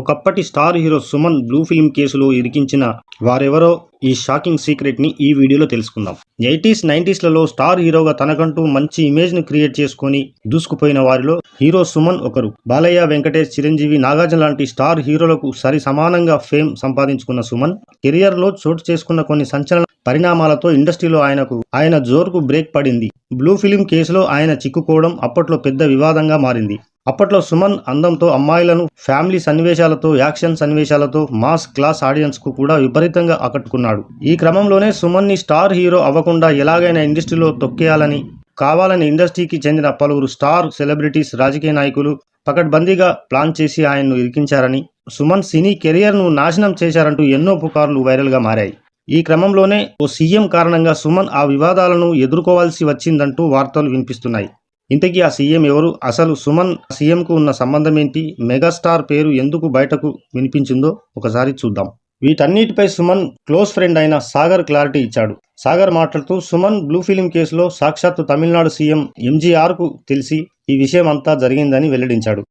ఒకప్పటి star hero Suman blue film కేసులో ఇరికించిన వారెవరో ఈ షాకింగ్ సీక్రెట్ని ఈ వీడియోలో తెలుసుకుందాం. ఎయిటీస్ నైన్టీస్లలో స్టార్ హీరోగా తనకంటూ మంచి ఇమేజ్ను క్రియేట్ చేసుకొని దూసుకుపోయిన వారిలో హీరో సుమన్ ఒకరు. బాలయ్య వెంకటేష్ చిరంజీవి నాగార్జున లాంటి స్టార్ హీరోలకు సరి సమానంగా ఫేమ్ సంపాదించుకున్న సుమన్ కెరియర్లో చోటు చేసుకున్న కొన్ని సంచలన పరిణామాలతో ఇండస్ట్రీలో ఆయనకు ఆయన జోరుకు బ్రేక్ పడింది. బ్లూ ఫిలిం కేసులో ఆయన చిక్కుకోవడం అప్పట్లో పెద్ద వివాదంగా మారింది. అప్పట్లో సుమన్ అందంతో అమ్మాయిలను ఫ్యామిలీ సన్నివేశాలతో యాక్షన్ సన్నివేశాలతో మాస్ క్లాస్ ఆడియన్స్కు కూడా విపరీతంగా ఆకట్టుకున్నాడు. ఈ క్రమంలోనే సుమన్ని స్టార్ హీరో అవ్వకుండా ఎలాగైనా ఇండస్ట్రీలో తొక్కేయాలని కావాలని ఇండస్ట్రీకి చెందిన పలువురు స్టార్ సెలబ్రిటీస్ రాజకీయ నాయకులు పకడ్బందీగా ప్లాన్ చేసి ఆయన్ను ఇరికించారని సుమన్ సినీ కెరియర్ను నాశనం చేశారంటూ ఎన్నో పుకార్లు వైరల్గా మారాయి. ఈ క్రమంలోనే ఓ సీఎం కారణంగా సుమన్ ఆ వివాదాలను ఎదుర్కోవాల్సి వచ్చిందంటూ వార్తలు వినిపిస్తున్నాయి. ఇంతకీ ఆ సీఎం ఎవరు? అసలు సుమన్ సీఎంకు ఉన్న సంబంధం ఏంటి మెగాస్టార్ పేరు ఎందుకు బయటకు వినిపించిందో ఒకసారి చూద్దాం. వీటన్నిటిపై సుమన్ క్లోజ్ ఫ్రెండ్ అయిన సాగర్ క్లారిటీ ఇచ్చాడు. సాగర్ మాట్లాడుతూ సుమన్ బ్లూ ఫిలిం కేసులో సాక్షాత్తు తమిళనాడు సీఎం ఎంజీఆర్కు తెలిసి ఈ విషయం అంతా జరిగిందని వెల్లడించాడు.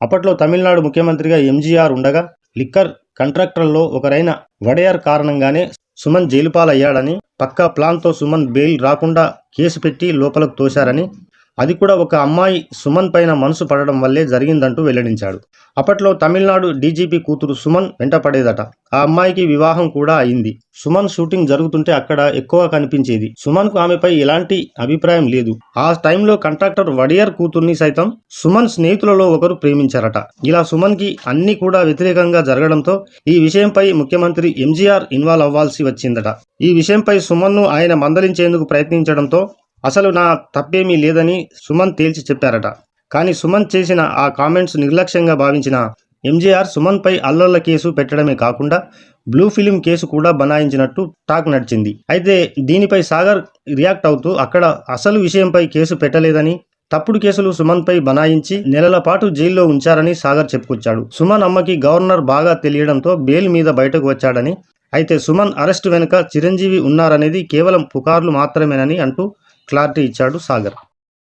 అప్పట్లో తమిళనాడు ముఖ్యమంత్రిగా ఎంజీఆర్ ఉండగా లిక్కర్ కంట్రాక్టర్లో ఒకరైన వడయార్ కారణంగానే సుమన్ జైలుపాలయ్యాడని పక్కా ప్లాన్తో సుమన్ బెయిల్ రాకుండా కేసు పెట్టి లోపలకు తోశారని అది కూడా ఒక అమ్మాయి సుమన్ పైన మనసు పడడం వల్లే జరిగిందంటూ వెల్లడించాడు. అప్పట్లో తమిళనాడు డీజీపీ కూతురు సుమన్ వెంట పడేదట. ఆ అమ్మాయికి వివాహం కూడా అయింది. సుమన్ షూటింగ్ జరుగుతుంటే అక్కడ ఎక్కువ కనిపించేది. సుమన్కు ఆమెపై ఎలాంటి అభిప్రాయం లేదు. ఆ టైంలో కంట్రాక్టర్ వడియర్ కూతుర్ని సైతం సుమన్ స్నేహితులలో ఒకరు ప్రేమించారట. ఇలా సుమన్కి అన్ని కూడా వ్యతిరేకంగా జరగడంతో ఈ విషయంపై ముఖ్యమంత్రి ఎంజీఆర్ ఇన్వాల్వ్ అవ్వాల్సి వచ్చిందట. ఈ విషయంపై సుమన్ను ఆయన మందలించేందుకు ప్రయత్నించడంతో అసలు నా తప్పేమీ లేదని సుమన్ తేల్చి చెప్పారట. కానీ సుమన్ చేసిన ఆ కామెంట్స్ నిర్లక్ష్యంగా భావించిన ఎంజీఆర్ సుమన్పై అల్లర్ల కేసు పెట్టడమే కాకుండా బ్లూ ఫిలిం కేసు కూడా బనాయించినట్టు టాక్ నడిచింది. అయితే దీనిపై సాగర్ రియాక్ట్ అవుతూ అక్కడ అసలు విషయంపై కేసు పెట్టలేదని తప్పుడు కేసులు సుమన్పై బనాయించి నెలల పాటు జైల్లో ఉంచారని సాగర్ చెప్పుకొచ్చాడు. సుమన్ అమ్మకి గవర్నర్ బాగా తెలియడంతో బెయిల్ మీద బయటకు వచ్చాడని అయితే సుమన్ అరెస్టు వెనుక చిరంజీవి ఉన్నారనేది కేవలం పుకార్లు మాత్రమేనని అంటూ క్లారిటీ ఇచ్చాడు సాగర్.